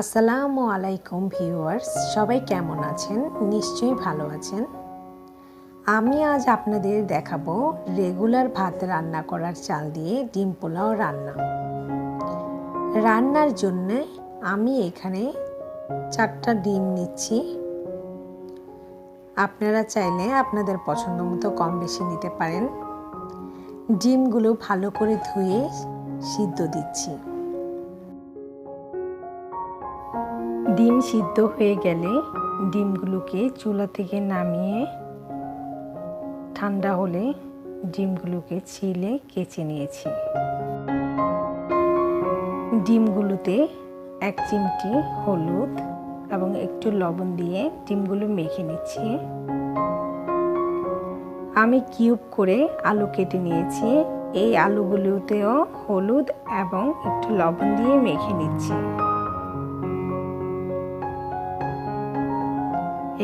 আসসালামু আলাইকুম ভিউয়ার্স, সবাই কেমন আছেন? নিশ্চয়ই ভালো আছেন। আমি আজ আপনাদের দেখাবো রেগুলার ভাত রান্না করার চাল দিয়ে ডিম পোলাও রান্না। রান্নার জন্য আমি এখানে চারটা ডিম নিচ্ছি। আপনারা চাইলে আপনাদের পছন্দ মতো কম বেশি নিতে পারেন। ডিমগুলো ভালো করে ধুয়ে সিদ্ধ দিচ্ছি। ডিম সিদ্ধ হয়ে গেলে ডিমগুলোকে চুলা থেকে নামিয়ে ঠান্ডা হলে ডিমগুলোকে ছিলে কেচে নিয়েছি। ডিমগুলোতে এক চিমটি হলুদ এবং একটু লবণ দিয়ে ডিমগুলো মেখে নিচ্ছি। আমি কিউব করে আলু কেটে নিয়েছি। এই আলুগুলোতেও হলুদ এবং একটু লবণ দিয়ে মেখে নিচ্ছি।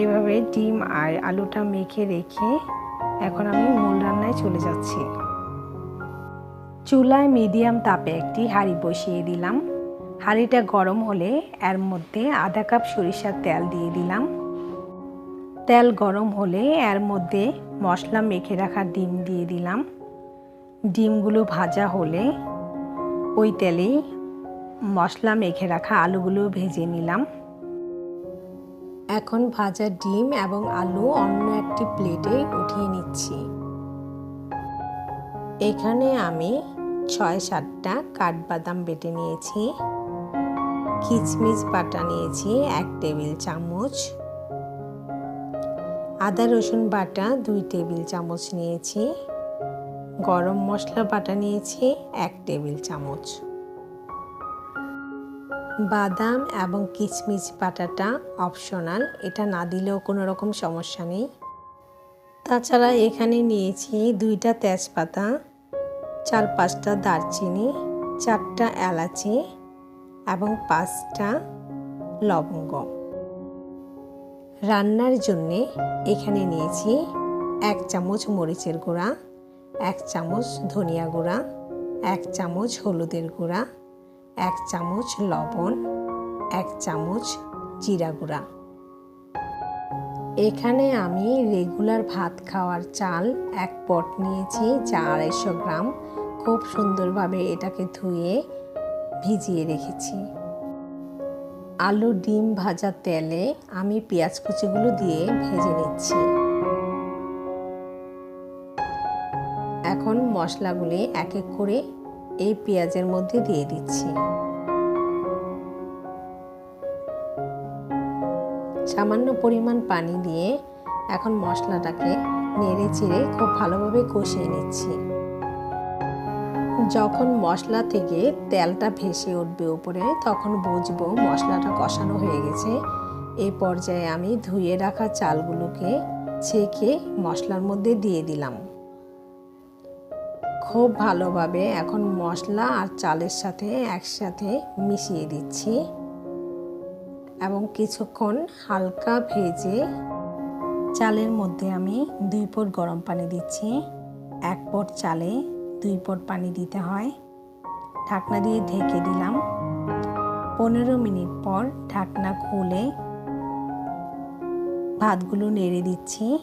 এভাবে ডিম আর আলুটা মেখে রেখে এখন আমি মূল রান্নায় চলে যাচ্ছি। চুলায় মিডিয়াম তাপে একটি হাঁড়ি বসিয়ে দিলাম। হাঁড়িটা গরম হলে এর মধ্যে আধা কাপ সরিষার তেল দিয়ে দিলাম। তেল গরম হলে এর মধ্যে মশলা মেখে রাখা ডিম দিয়ে দিলাম। ডিমগুলো ভাজা হলে ওই তেলেই মশলা মেখে রাখা আলুগুলো ভেজে নিলাম। এখন ভাজা ডিম এবং আলু অন্য একটি প্লেটে উঠিয়ে নিচ্ছি। এখানে আমি ছয় সাতটা কাঠবাদাম বেটে নিয়েছি, কিচমিচ বাটা নিয়েছি এক টেবিল চামচ, আদা রসুন বাটা দুই টেবিল চামচ নিয়েছি, গরম মশলা বাটা নিয়েছি এক টেবিল চামচ। বাদাম এবং কিচমিচ বাটাটা অপশনাল এটা না দিলেও কোনো রকম সমস্যা নেই। তাছাড়া এখানে নিয়েছি দুইটা তেজপাতা, চার পাঁচটা দারচিনি, চারটা এলাচি এবং পাঁচটা লবঙ্গ। রান্নার জন্যে এখানে নিয়েছি এক চামচ মরিচের গুঁড়া, এক চামচ ধনিয়া গুঁড়া, এক চামচ হলুদের গুঁড়া এক চামচ লবণ, এক চামচ জিরা গুঁড়া। এখানে আমি রেগুলার ভাত খাওয়ার চাল এক পট নিয়েছি যা আড়াইশো গ্রাম। খুব সুন্দরভাবে এটাকে ধুয়ে ভিজিয়ে রেখেছি। আলু ডিম ভাজা তেলে আমি পেঁয়াজ কুচিগুলো দিয়ে ভেজে নিচ্ছি। এখন মশলাগুলি এক এক করে এই পেঁয়াজের মধ্যে দিয়ে দিচ্ছি। সামান্য পরিমাণ পানি দিয়ে এখন মশলাটাকে নেড়ে চেড়ে খুব ভালোভাবে কষিয়ে নিচ্ছি। যখন মশলা থেকে তেলটা ভেসে উঠবে উপরে, তখন বুঝব মশলাটা কষানো হয়ে গেছে। এই পর্যায়ে আমি ধুয়ে রাখা চালগুলোকে ছেঁকে মশলার মধ্যে দিয়ে দিলাম। খুব ভালোভাবে এখন মশলা আর চালের সাথে একসাথে মিশিয়ে দিচ্ছি। এবং কিছুক্ষণ হালকা ভেজে চালের মধ্যে আমি দুই পট গরম পানি দিচ্ছি। এক পট চালে দুই পট পানি দিতে হয়। ঢাকনা দিয়ে ঢেকে দিলাম। পনেরো মিনিট পর ঢাকনা খুলে ভাতগুলো নেড়ে দিচ্ছি।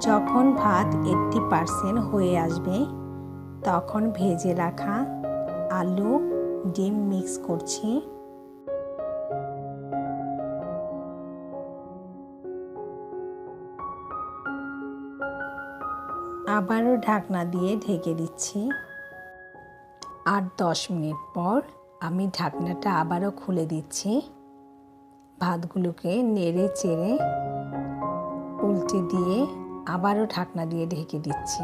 যখন ভাত এইট্টি পারসেন্ট হয়ে আসবে, তখন ভেজে রাখা আলু ডিম মিক্স করছি। আবারও ঢাকনা দিয়ে ঢেকে দিচ্ছি। আট দশ মিনিট পর আমি ঢাকনাটা আবারও খুলে দিচ্ছি। ভাতগুলোকে নেড়ে চেড়ে উল্টে দিয়ে আবারও ঢাকনা দিয়ে ঢেকে দিচ্ছি।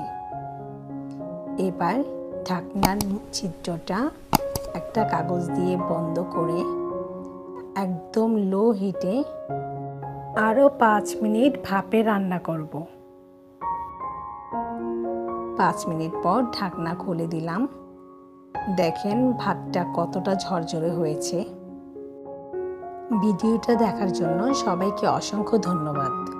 এবার ঢাকনার ছিদ্রটা একটা কাগজ দিয়ে বন্ধ করে একদম লো হিটে আরও পাঁচ মিনিট ভাপে রান্না করব। পাঁচ মিনিট পর ঢাকনা খুলে দিলাম। দেখেন ভাতটা কতটা ঝরঝরে হয়েছে। ভিডিওটা দেখার জন্য সবাইকে অসংখ্য ধন্যবাদ।